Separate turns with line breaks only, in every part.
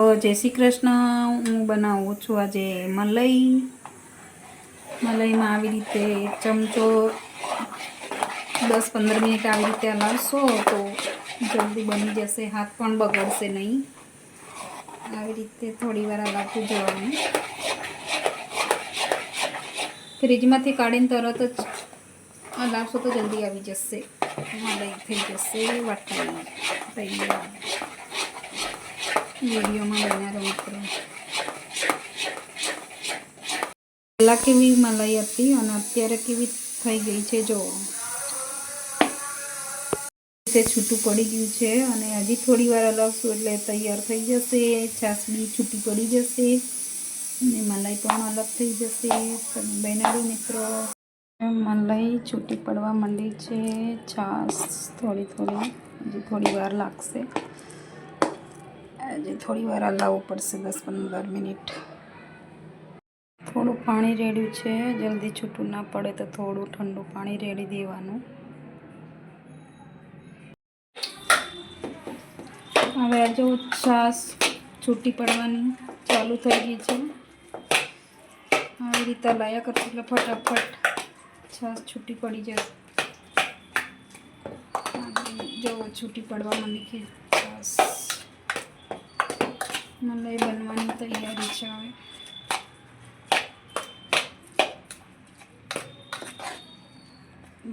તો જય શ્રી કૃષ્ણ. હું બનાવું છું આજે મલાઈ. મલાઈમાં આવી રીતે ચમચો દસ પંદર મિનિટ આવી રીતે હલાવશો તો જલ્દી બની જશે. હાથ પણ બગડશે નહીં. આવી રીતે થોડી વાર હલાવતું જવાનું. ફ્રીજમાંથી કાઢીને તરત જ હલાવશો તો જલ્દી આવી જશે. મલાઈ થઈ જશે. વાટવાની તૈયાર વિડીયોમાં બન્યા મિત્રો પહેલાં કેવી મલાઈ હતી અને અત્યારે કેવી થઈ ગઈ છે જો તે છૂટું પડી ગયું છે અને હજી થોડી વાર હલાવશું એટલે તૈયાર થઈ જશે છાશ બી છૂટી પડી જશે અને મલાઈ પણ અલગ થઈ જશે. તમે મિત્રો. મલાઈ છૂટી પડવા માંડી છે છાસ થોડી થોડી, હજી થોડી વાર લાગશે. હજી થોડી વાર હલાવવું પડશે, દસ પંદર મિનિટ. થોડું પાણી રેડ્યું છે, જલ્દી છૂટું ના પડે તો થોડું ઠંડુ પાણી રેડી દેવાનું. હવે આ જો છાશ છૂટી પડવાની ચાલુ થઈ ગઈ છે. આવી રીતે લાયા કરશું એટલે ફટાફટ છાશ છૂટી પડી જશે. જો છૂટી પડવા માંડી કે છાશ મલાઈ બનવાની તૈયારી છે હવે.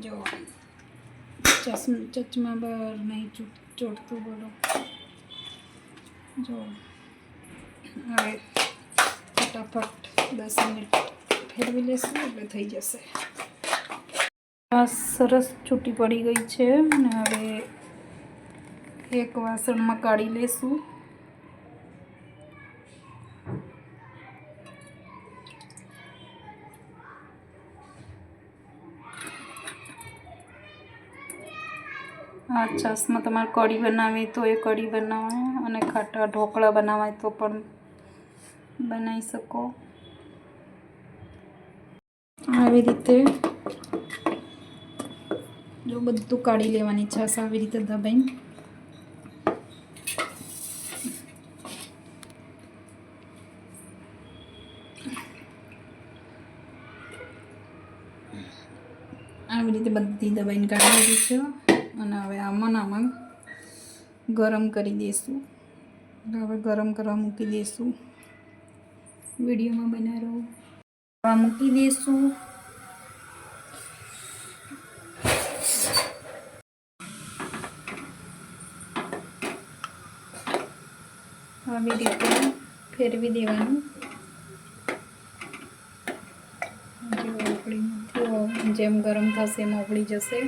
જો, ચશ્મ બર નહીં ચોટતું બોલો. જો, હવે ફટાફટ દસ મિનિટ ફેરવી લેશું એટલે થઈ જશે. આ સરસ છૂટી પડી ગઈ છે અને હવે એક વાસણમાં કાઢી લેશું. આ છાશમાં તમારે કઢી બનાવી તો એ કઢી બનાવાય અને ખાટા ઢોકળા બનાવાય તો પણ બનાવી શકો. આવી રીતે જો બધું કાઢી લેવાની છાશ આવી રીતે દબાઈને. આવી રીતે બધી દબાઈને કાઢી લીધી છે. અને હવે આમાં આમાં ગરમ કરી દઈશું હવે ગરમ કરવા મૂકી દઈશું વિડીયોમાં બના રહો મૂકી દઈશું આવી રીતે ફેરવી દેવાનું. જેમ ગરમ થશે એમ ઓગળી જશે.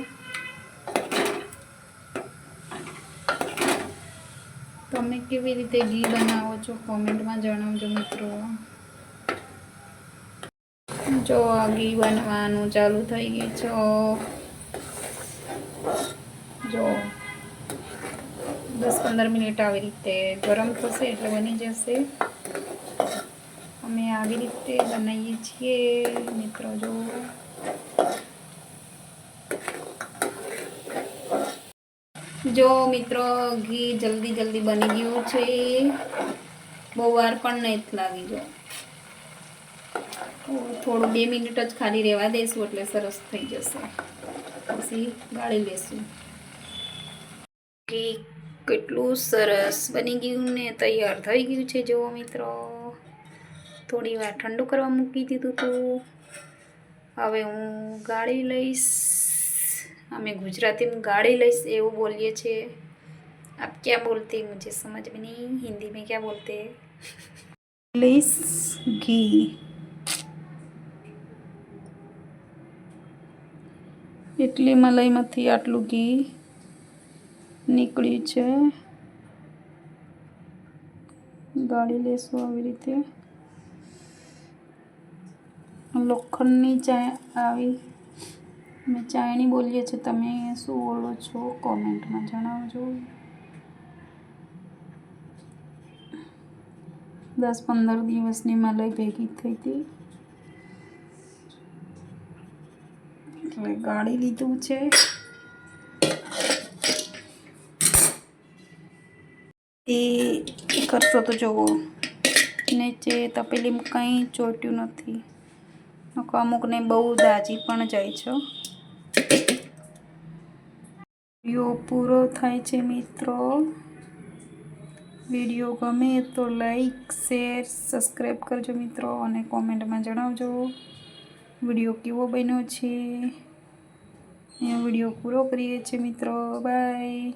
તમે કેવી રીતે ઘી બનાવો છો? કોમેન્ટમાં જણાવજો મિત્રો. જો આ ઘી બનવાનું ચાલુ થઈ ગયું છે. જો દસ પંદર મિનિટ આવી રીતે ગરમ થશે એટલે બની જશે. અમે આવી રીતે બનાવીએ છીએ. મિત્રો, જો જો મિત્રો, ઘી જલ્દી જલ્દી બની ગયું છે. બહુ વાર પણ નહીં લાગી જો. થોડું બે મિનિટ જ ખાલી રહેવા દઈશું એટલે સરસ થઈ જશે. પછી ગાળી લેશું. ઘી કેટલું સરસ બની ગયું ને તૈયાર થઈ ગયું છે જુઓ મિત્રો. થોડી વાર ઠંડુ કરવા મૂકી દીધું હતું હવે હું ગાળી લઈશ. અમે ગુજરાતીમાં ગાળી લઈશ એવું બોલીએ છીએ. આપ ક્યાં બોલતી મુજે સમજ में नहीं हिंदी में क्या बोलते લઈસ ઘી. એટલી મલાઈમાંથી આટલું ઘી નીકળ્યું છે. ગાળી લેશું આવી રીતે. લોખંડની ચા આવી. અમે ચાયણી બોલીએ છીએ. તમે શું બોલો છો? કોમેન્ટમાં જણાવજો. દસ પંદર દિવસની મલાઈ ભેગી થઈ હતી. એટલે ગાળી લીધું છે. એ કરશો તો જુઓ નીચે તપેલીમાં કંઈ ચોટ્યું નથી. અમુકને બહુ દાજી પણ જાય છે. વીડિયો પૂરો થાય છે મિત્રો. વીડિયો ગમે તો લાઈક, શેર, સબસ્ક્રાઈબ કરજો મિત્રો અને કોમેન્ટમાં જણાવજો વીડિયો કેવો બન્યો છે. અહીંયા વીડિયો પૂરો કરીએ છીએ મિત્રો. બાય.